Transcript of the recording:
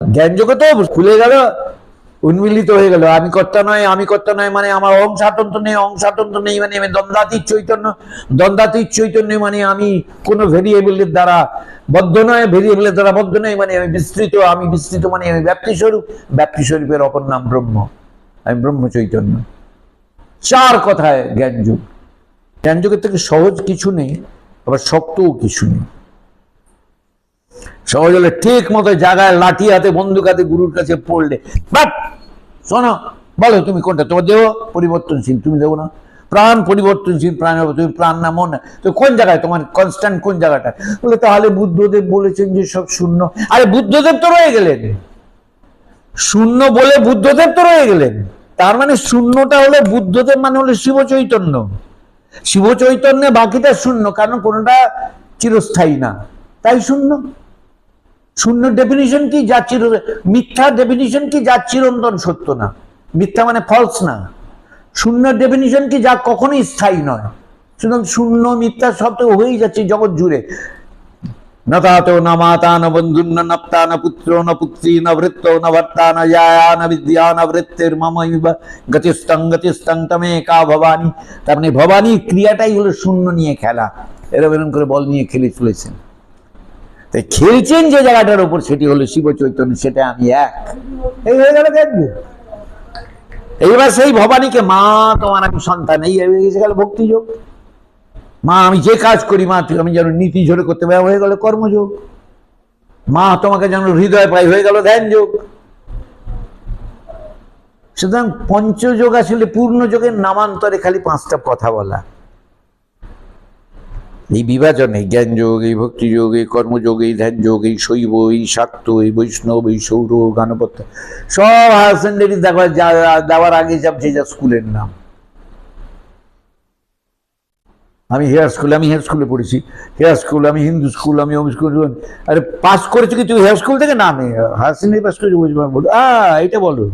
জ্ঞানযোগে তো খুলে গেল, উন্মিলিত হয়ে গেল। আমি কর্তা নয়, আমি কর্তা নয় মানে আমার অং স্বাতন্ত্র নেই অং স্বাতন্ত্র নেই মানে আমি দ্বন্দ্বাতীত চৈতন্য দ্বন্দ্বাতীত চৈতন্য মানে আমি কোন ভেরিয়েবলের দ্বারা বদ্ধ নয়, ভেরিয়েবলের দ্বারা বদ্ধ নয় মানে আমি বিস্তৃত আমি বিস্তৃত মানে আমি ব্যাপ্তি স্বরূপ ব্যাপ্তি স্বরূপের অপর নাম ব্রহ্ম, আমি ব্রহ্ম চৈতন্য। চার কথায় জ্ঞানযুগ। জ্ঞানযুগের থেকে সহজ কিছু নেই, আবার শক্তও কিছু নেই। সহজ হলে ঠিক মতো জায়গায় লাঠি হাতে, বন্দুক হাতে গুরুর কাছে পড়লে। শোনো, বলো, তুমি কোনটা? তোমার দেহ পরিবর্তনশীল, তুমি দেবো না? প্রাণ পরিবর্তনশীল, প্রাণ হবে, তুমি প্রাণ না, মন তো কোন জায়গায়? তোমার কনস্ট্যান্ট কোন জায়গাটা? বলে, তাহলে বুদ্ধদেব বলেছেন যে সব শূন্য। আরে, বুদ্ধদেব তো রয়ে গেলেন। শূন্য বলে বুদ্ধদেব তো রয়ে গেলেন। তার মানে শূন্যটা হলো বুদ্ধদেব মানে হলো শিব চৈতন্য। শিব চৈতন্যে বাকিটা শূন্য, কারণ কোনোটা চিরস্থায়ী না। তাই শূন্য। শূন্য ডেফিনিশন কি? যা চির, মিথ্যা ডেফিনিশন কি? যা চিরন্তন সত্য না। মিথ্যা মানে ফলস না। শূন্য ডেফিনিশন কি? যা কখনোই স্থায়ী নয়। সুতরাং শূন্য, মিথ্যা সব তো হয়েই যাচ্ছে জগৎ জুড়ে। না তাত, না মাতা, না বন্ধু, না নপ্তা, না পুত্র, না পুত্রী, না ভৃত্ত না ভর্তা, না জায়া, না বিদ্যা, না ভৃত্তের মমিবা গতিস্তং গতিস্তং তমে কা ভবানী। তার মানে ভবানী ক্রিয়াটাই হলো শূন্য নিয়ে খেলা। এরম এরম করে বল নিয়ে খেলে চলেছেন। তাই খেলছেন যে জায়গাটার উপর সেটি হলো শিব চৈতন্য, সেটা আমি এক। এই হয়ে গেল দেখবে এইবার সেই ভবানীকে, মা, তোমার আমি সন্তান। এই হয়ে গেল ভক্তিযোগ। মা, আমি যে কাজ করি, মা তুই আমি যেন নীতি ঝরে করতে পারি। হয়ে গেল কর্মযোগ। মা, তোমাকে যেন হৃদয় পাই। হয়ে গেল ধ্যান যোগ সুতরাং পঞ্চযোগ আসলে পূর্ণ যোগের নামান্তরে খালি পাঁচটা কথা বলা। এই বিভাজনে জ্ঞান যোগ এই ভক্তি যোগ এই কর্মযোগ এই ধ্যান যোগ এই শৈব, এই শাক্ত, এই বৈষ্ণব, এই সৌর গানপত্য সব হায়ার সেকেন্ডারি দেওয়ার দেওয়ার আগে সব যে যা স্কুলের নাম। আমি হেয়ার স্কুল, আমি হেয়ার স্কুলে পড়েছি। হেয়ার স্কুল, আমি হিন্দু স্কুল, আমি হোম স্কুল আরে, পাস করেছ কি তুই হেয়ার স্কুল থেকে? না, আমি হায়ার সেকেন্ডারি পাস করেছি বুঝব বলো আ, এটা বলো।